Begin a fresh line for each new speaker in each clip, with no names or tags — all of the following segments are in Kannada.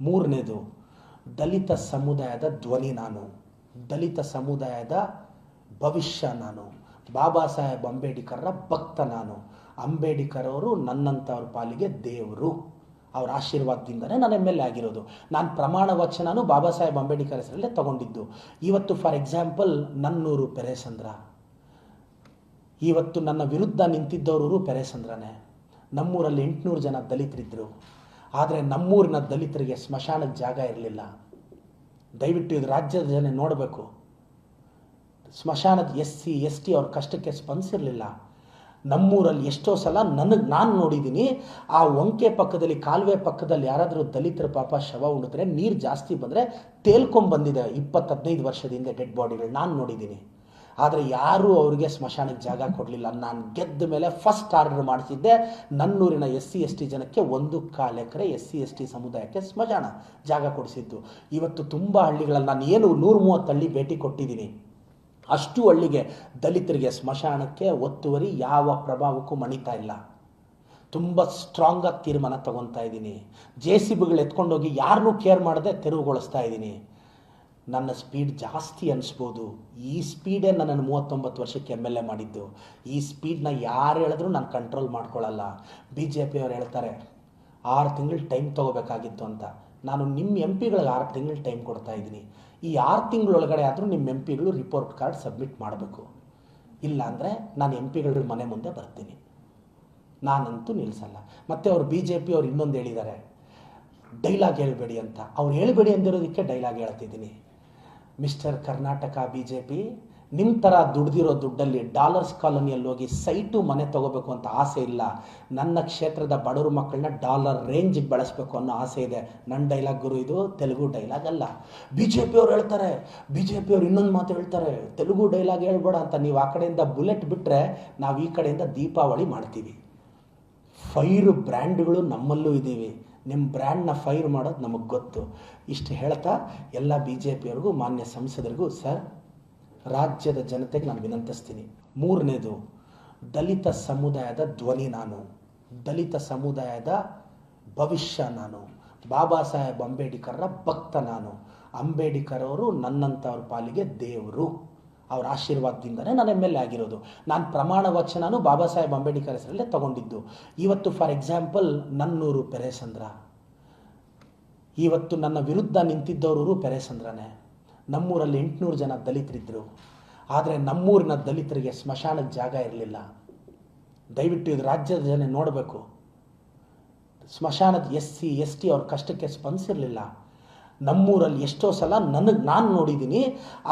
ಮೂರನೇದು, ದಲಿತ ಸಮುದಾಯದ ಧ್ವನಿ ನಾನು. ದಲಿತ ಸಮುದಾಯದ ಭವಿಷ್ಯ ನಾನು. ಬಾಬಾ ಸಾಹೇಬ್ ಅಂಬೇಡ್ಕರ್ರ ಭಕ್ತ ನಾನು. ಅಂಬೇಡ್ಕರ್ ಅವರು ನನ್ನಂಥವ್ರ ಪಾಲಿಗೆ ದೇವರು. ಅವರ ಆಶೀರ್ವಾದದಿಂದನೇ ನಾನು ಎಂ ಎಲ್ ಆಗಿರೋದು. ನಾನು ಪ್ರಮಾಣ ವಚನನು ಬಾಬಾ ಸಾಹೇಬ್ ಅಂಬೇಡ್ಕರ್ ಹೆಸರಲ್ಲೇ ತಗೊಂಡಿದ್ದು. ಇವತ್ತು ಫಾರ್ ಎಕ್ಸಾಂಪಲ್ ನನ್ನೂರು ಪೆರೇಸಂದ್ರ. ಇವತ್ತು ನನ್ನ ವಿರುದ್ಧ ನಿಂತಿದ್ದವರು ಪೆರೇಸಂದ್ರನೇ. ನಮ್ಮೂರಲ್ಲಿ ಎಂಟುನೂರು ಜನ ದಲಿತರಿದ್ದರು ಆದರೆ ನಮ್ಮೂರಿನ ದಲಿತರಿಗೆ ಸ್ಮಶಾನದ ಜಾಗ ಇರಲಿಲ್ಲ. ದಯವಿಟ್ಟು ಇದು ರಾಜ್ಯದ ಜನ ನೋಡಬೇಕು. ಸ್ಮಶಾನದ ಎಸ್ ಸಿ, ಎಸ್ ಟಿ ಅವ್ರ ಕಷ್ಟಕ್ಕೆ ಸ್ಪಂದಿಸಿರಲಿಲ್ಲ. ನಮ್ಮೂರಲ್ಲಿ ಎಷ್ಟೋ ಸಲ ನನಗೆ, ನಾನು ನೋಡಿದ್ದೀನಿ ಆ ಒಂಕೆ ಪಕ್ಕದಲ್ಲಿ, ಕಾಲುವೆ ಪಕ್ಕದಲ್ಲಿ ಯಾರಾದರೂ ದಲಿತರ ಪಾಪ ಶವ ಉಣಿದ್ರೆ, ನೀರು ಜಾಸ್ತಿ ಬಂದರೆ ತೇಲ್ಕೊಂಬಂದಿದೆ ಇಪ್ಪತ್ತು ವರ್ಷದಿಂದ ಡೆಡ್ ಬಾಡಿಗಳು. ನಾನು ನೋಡಿದ್ದೀನಿ ಆದರೆ ಯಾರೂ ಅವರಿಗೆ ಸ್ಮಶಾನಕ್ಕೆ ಜಾಗ ಕೊಡಲಿಲ್ಲ. ನಾನು ಗೆದ್ದ ಮೇಲೆ ಫಸ್ಟ್ ಆರ್ಡರ್ ಮಾಡಿಸಿದ್ದೆ ನನ್ನೂರಿನ ಎಸ್ ಸಿ, ಎಸ್ ಟಿ ಜನಕ್ಕೆ ಒಂದು ಕಾಲು acre S C, S T ಸಮುದಾಯಕ್ಕೆ ಸ್ಮಶಾನ ಜಾಗ ಕೊಡಿಸಿದ್ದು. ಇವತ್ತು ತುಂಬ ಹಳ್ಳಿಗಳಲ್ಲಿ ನಾನು ಏನು ನೂರು ಮೂವತ್ತು ಹಳ್ಳಿ ಭೇಟಿ ಕೊಟ್ಟಿದ್ದೀನಿ. ಅಷ್ಟು ಹಳ್ಳಿಗೆ ದಲಿತರಿಗೆ ಸ್ಮಶಾನಕ್ಕೆ ಒತ್ತುವರಿ ಯಾವ ಪ್ರಭಾವಕ್ಕೂ ಮಣಿತಾ ಇಲ್ಲ. ತುಂಬ ಸ್ಟ್ರಾಂಗಾಗಿ ತೀರ್ಮಾನ ತಗೊತಾ ಇದ್ದೀನಿ. ಜೆ ಸಿ ಬಿಗಳು ಎತ್ಕೊಂಡೋಗಿ ಯಾರನ್ನೂ ಕೇರ್ ಮಾಡದೆ ತೆರವುಗೊಳಿಸ್ತಾ ಇದ್ದೀನಿ. ನನ್ನ ಸ್ಪೀಡ್ ಜಾಸ್ತಿ ಅನಿಸ್ಬೋದು. ಈ ಸ್ಪೀಡೇ ನನ್ನನ್ನು ಮೂವತ್ತೊಂಬತ್ತು ವರ್ಷಕ್ಕೆ ಎಂ ಎಲ್ ಎ ಮಾಡಿದ್ದು. ಈ ಸ್ಪೀಡ್ನ ಯಾರು ಹೇಳಿದ್ರು ನಾನು ಕಂಟ್ರೋಲ್ ಮಾಡ್ಕೊಳ್ಳಲ್ಲ ಬಿ ಜೆ ಪಿಯವ್ರು ಹೇಳ್ತಾರೆ, ಆರು ತಿಂಗಳು ಟೈಮ್ ತೊಗೋಬೇಕಾಗಿತ್ತು ಅಂತ. ನಾನು ನಿಮ್ಮ ಎಂ ಪಿಗಳಿಗೆ ಆರು ತಿಂಗಳು ಟೈಮ್ ಕೊಡ್ತಾ ಇದ್ದೀನಿ. ಈ ಆರು ತಿಂಗಳೊಳಗಡೆ ಆದರೂ ನಿಮ್ಮ ಎಂ ಪಿಗಳು ರಿಪೋರ್ಟ್ ಕಾರ್ಡ್ ಸಬ್ಮಿಟ್ ಮಾಡಬೇಕು. ಇಲ್ಲ ಅಂದರೆ ನಾನು ಎಂ ಪಿಗಳ ಮನೆ ಮುಂದೆ ಬರ್ತೀನಿ. ನಾನಂತೂ ನಿಲ್ಲಿಸಲ್ಲ ಮತ್ತು ಅವರು ಬಿ ಜೆ ಪಿ ಅವ್ರು ಇನ್ನೊಂದು ಹೇಳಿದ್ದಾರೆ, ಡೈಲಾಗ್ ಹೇಳಬೇಡಿ ಅಂತ. ಅವ್ರು ಹೇಳಬೇಡಿ ಅಂದಿರೋದಕ್ಕೆ ಡೈಲಾಗ್ ಹೇಳ್ತಿದ್ದೀನಿ. Mister Karnataka B J P ನಿಮ್ಮ ಥರ ದುಡ್ದಿರೋ ದುಡ್ಡಲ್ಲಿ ಡಾಲರ್ಸ್ ಕಾಲೋನಿಯಲ್ಲಿ ಹೋಗಿ ಸೈಟು ಮನೆ ತಗೋಬೇಕು ಅಂತ ಆಸೆ ಇಲ್ಲ. ನನ್ನ ಕ್ಷೇತ್ರದ ಬಡವರು ಮಕ್ಕಳನ್ನ ಡಾಲರ್ ರೇಂಜಿಗೆ ಬಳಸಬೇಕು ಅನ್ನೋ ಆಸೆ ಇದೆ. ನನ್ನ ಡೈಲಾಗ್ ಗುರು ಇದು, ತೆಲುಗು ಡೈಲಾಗ್ ಅಲ್ಲ. ಬಿ ಜೆ ಪಿಯವ್ರು ಹೇಳ್ತಾರೆ ಬಿ ಜೆ ಪಿಯವ್ರು ಇನ್ನೊಂದು ಮಾತು ಹೇಳ್ತಾರೆ, ತೆಲುಗು ಡೈಲಾಗ್ ಹೇಳ್ಬೇಡ ಅಂತ ನೀವು ಆ ಕಡೆಯಿಂದ ಬುಲೆಟ್ ಬಿಟ್ಟರೆ ನಾವು ಈ ಕಡೆಯಿಂದ ದೀಪಾವಳಿ ಮಾಡ್ತೀವಿ. ಫೈರ್ ಬ್ರ್ಯಾಂಡ್ಗಳು ನಮ್ಮಲ್ಲೂ ಇದ್ದೀವಿ. ನಿಮ್ಮ ಬ್ರ್ಯಾಂಡ್ನ ಫೈರ್ ಮಾಡೋದು ನಮಗೆ ಗೊತ್ತು. ಇಷ್ಟು ಹೇಳ್ತಾ ಎಲ್ಲ ಬಿ ಜೆ ಪಿಯವ್ರಿಗೂ ಮಾನ್ಯ ಸಂಸದರಿಗೂ ಸರ್ ರಾಜ್ಯದ ಜನತೆಗೆ ನಾನು ವಿನಂತಿಸ್ತೀನಿ. ಮೂರನೇದು, ದಲಿತ ಸಮುದಾಯದ ಧ್ವನಿ ನಾನು. ದಲಿತ ಸಮುದಾಯದ ಭವಿಷ್ಯ ನಾನು. ಬಾಬಾ ಸಾಹೇಬ್ ಅಂಬೇಡ್ಕರ್ರ ಭಕ್ತ ನಾನು. ಅಂಬೇಡ್ಕರ್ ಅವರು ನನ್ನಂಥವ್ರ ಪಾಲಿಗೆ ದೇವರು. ಅವ್ರ ಆಶೀರ್ವಾದದಿಂದನೇ ನಾನು ಎಂ ಎಲ್ ಎ ಆಗಿರೋದು. ನಾನು ಪ್ರಮಾಣ ವಚನನೂ ಬಾಬಾ ಸಾಹೇಬ್ ಅಂಬೇಡ್ಕರ್ ಹೆಸರಲ್ಲೇ ತಗೊಂಡಿದ್ದು. ಇವತ್ತು ಫಾರ್ ಎಕ್ಸಾಂಪಲ್ ನನ್ನೂರು ಪೆರೇಸಂದ್ರ. ಇವತ್ತು ನನ್ನ ವಿರುದ್ಧ ನಿಂತಿದ್ದವರು ಪೆರೇಸಂದ್ರನೇ. ನಮ್ಮೂರಲ್ಲಿ ಎಂಟುನೂರು ಜನ ದಲಿತರಿದ್ದರು ಆದರೆ ನಮ್ಮೂರಿನ ದಲಿತರಿಗೆ ಸ್ಮಶಾನದ ಜಾಗ ಇರಲಿಲ್ಲ. ದಯವಿಟ್ಟು ಇದು ರಾಜ್ಯದ ಜನ ನೋಡಬೇಕು. ಸ್ಮಶಾನದ ಎಸ್ ಸಿ, ಎಸ್ ಟಿ ಅವ್ರ ಕಷ್ಟಕ್ಕೆ ಸ್ಪಂದಿಸಿರಲಿಲ್ಲ. ನಮ್ಮೂರಲ್ಲಿ ಎಷ್ಟೋ ಸಲ ನನಗೆ ನಾನು ನೋಡಿದ್ದೀನಿ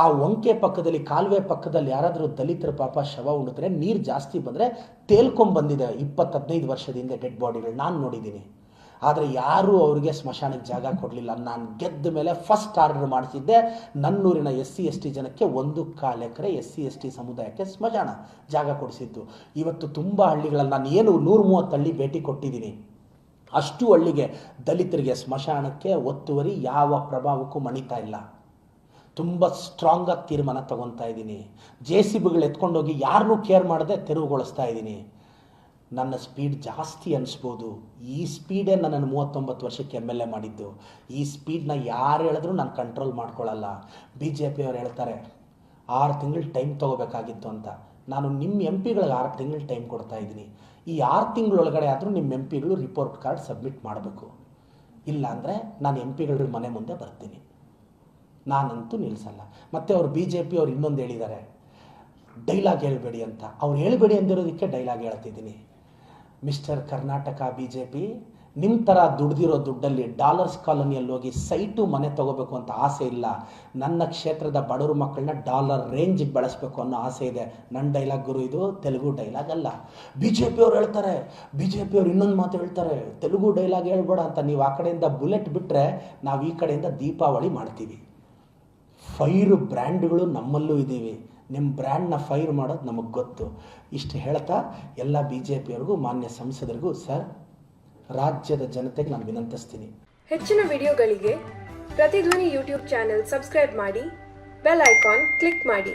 ಆ ಒಂಕೆ ಪಕ್ಕದಲ್ಲಿ, ಕಾಲುವೆ ಪಕ್ಕದಲ್ಲಿ ಯಾರಾದರೂ ದಲಿತರ ಪಾಪ ಶವ ಉಣಿದ್ರೆ, ನೀರು ಜಾಸ್ತಿ ಬಂದರೆ ತೇಲ್ಕೊಂಬಂದಿದೆ ಇಪ್ಪತ್ತು ಹದಿನೈದು ವರ್ಷದಿಂದ ಡೆಡ್ ಬಾಡಿಗಳು, ನಾನು ನೋಡಿದ್ದೀನಿ ಆದರೆ ಯಾರೂ ಅವರಿಗೆ ಸ್ಮಶಾನಕ್ಕೆ ಜಾಗ ಕೊಡಲಿಲ್ಲ. ನಾನು ಗೆದ್ದ ಮೇಲೆ ಫಸ್ಟ್ ಆರ್ಡರ್ ಮಾಡಿಸಿದ್ದೆ ನನ್ನೂರಿನ ಎಸ್ ಸಿ, ಎಸ್ ಟಿ ಜನಕ್ಕೆ ಒಂದು ಕಾಲು acre S C, S T ಸಮುದಾಯಕ್ಕೆ ಸ್ಮಶಾನ ಜಾಗ ಕೊಡಿಸಿದ್ದು. ಇವತ್ತು ತುಂಬ ಹಳ್ಳಿಗಳಲ್ಲಿ ನಾನು ಏನು ನೂರು ಮೂವತ್ತು ಹಳ್ಳಿ ಭೇಟಿ ಕೊಟ್ಟಿದ್ದೀನಿ ಅಷ್ಟು ಹಳ್ಳಿಗೆ ದಲಿತರಿಗೆ ಸ್ಮಶಾನಕ್ಕೆ ಒತ್ತುವರಿ ಯಾವ ಪ್ರಭಾವಕ್ಕೂ ಮಣಿತಾ ಇಲ್ಲ. ತುಂಬ ಸ್ಟ್ರಾಂಗಾಗಿ ತೀರ್ಮಾನ ತಗೊತಾ ಇದ್ದೀನಿ. ಜೆ ಸಿ ಬಿಗಳು ಎತ್ಕೊಂಡೋಗಿ ಯಾರನ್ನೂ ಕೇರ್ ಮಾಡದೆ ತೆರವುಗೊಳಿಸ್ತಾ ಇದ್ದೀನಿ. ನನ್ನ ಸ್ಪೀಡ್ ಜಾಸ್ತಿ ಅನಿಸ್ಬೋದು. ಈ ಸ್ಪೀಡೇ ನನ್ನನ್ನು ಮೂವತ್ತೊಂಬತ್ತು ವರ್ಷಕ್ಕೆ ಎಂ ಎಲ್ ಎ ಮಾಡಿದ್ದು. ಈ ಸ್ಪೀಡ್ನ ಯಾರು ಹೇಳಿದ್ರೂ ನಾನು ಕಂಟ್ರೋಲ್ ಮಾಡ್ಕೊಳ್ಳಲ್ಲ. ಬಿ ಜೆ ಪಿಯವ್ರು ಹೇಳ್ತಾರೆ, ಆರು ತಿಂಗಳು ಟೈಮ್ ತೊಗೋಬೇಕಾಗಿತ್ತು ಅಂತ. ನಾನು ನಿಮ್ಮ ಎಂ ಪಿಗಳಿಗೆ ಆರು ತಿಂಗಳು ಟೈಮ್ ಕೊಡ್ತಾ ಇದ್ದೀನಿ. ಈ ಆರು ತಿಂಗಳೊಳಗಡೆ ಆದರೂ ನಿಮ್ಮ ಎಂ ಪಿಗಳು ರಿಪೋರ್ಟ್ ಕಾರ್ಡ್ ಸಬ್ಮಿಟ್ ಮಾಡಬೇಕು. ಇಲ್ಲಾಂದರೆ ನಾನು ಎಂ ಪಿಗಳ ಮನೆ ಮುಂದೆ ಬರ್ತೀನಿ. ನಾನಂತೂ ನಿಲ್ಲಿಸಲ್ಲ ಮತ್ತು ಅವ್ರು ಬಿ ಜೆ ಪಿ ಅವ್ರು ಇನ್ನೊಂದು ಹೇಳಿದ್ದಾರೆ. ಡೈಲಾಗ್ ಹೇಳಬೇಡಿ ಅಂತ. ಅವ್ರು ಹೇಳಬೇಡಿ ಅಂದಿರೋದಕ್ಕೆ ಡೈಲಾಗ್ ಹೇಳ್ತಿದ್ದೀನಿ. Mister Karnataka B J P ನಿಮ್ಮ ಥರ ದುಡ್ದಿರೋ ದುಡ್ಡಲ್ಲಿ ಡಾಲರ್ಸ್ ಕಾಲೋನಿಯಲ್ಲಿ ಹೋಗಿ ಸೈಟು ಮನೆ ತಗೋಬೇಕು ಅಂತ ಆಸೆ ಇಲ್ಲ. ನನ್ನ ಕ್ಷೇತ್ರದ ಬಡವರು ಮಕ್ಕಳನ್ನ ಡಾಲರ್ ರೇಂಜಿಗೆ ಬಳಸಬೇಕು ಅನ್ನೋ ಆಸೆ ಇದೆ. ನನ್ನ ಡೈಲಾಗ್ ಗುರು ಇದು, ತೆಲುಗು ಡೈಲಾಗ್ ಅಲ್ಲ. ಬಿ ಜೆ ಪಿಯವ್ರು ಹೇಳ್ತಾರೆ. ಬಿ ಜೆ ಪಿಯವ್ರು ಇನ್ನೊಂದು ಮಾತು ಹೇಳ್ತಾರೆ. ತೆಲುಗು ಡೈಲಾಗ್ ಹೇಳ್ಬೇಡ ಅಂತ ನೀವು ಆ ಕಡೆಯಿಂದ ಬುಲೆಟ್ ಬಿಟ್ಟರೆ ನಾವು ಈ ಕಡೆಯಿಂದ ದೀಪಾವಳಿ ಮಾಡ್ತೀವಿ. ಫೈರ್ ಬ್ರ್ಯಾಂಡ್ಗಳು ನಮ್ಮಲ್ಲೂ ಇದ್ದೀವಿ. ನಿಮ್ಮ ಬ್ರ್ಯಾಂಡ್ನ ಫೈರ್ ಮಾಡೋದು ನಮಗೆ ಗೊತ್ತು. ಇಷ್ಟು ಹೇಳ್ತಾ ಎಲ್ಲ ಬಿ ಜೆ ಪಿಯವ್ರಿಗೂ ಮಾನ್ಯ ಸಂಸದರಿಗೂ, ಸರ್ ರಾಜ್ಯದ ಜನತೆಗೆ ನಾನು ವಿನಂತಿಸ್ತೀನಿ.
ಹೆಚ್ಚಿನ ವಿಡಿಯೋಗಳಿಗೆ ಪ್ರತಿಧ್ವನಿ ಯೂಟ್ಯೂಬ್ ಚಾನೆಲ್ ಸಬ್ಸ್ಕ್ರೈಬ್ ಮಾಡಿ, ಬೆಲ್ ಐಕಾನ್ ಕ್ಲಿಕ್ ಮಾಡಿ.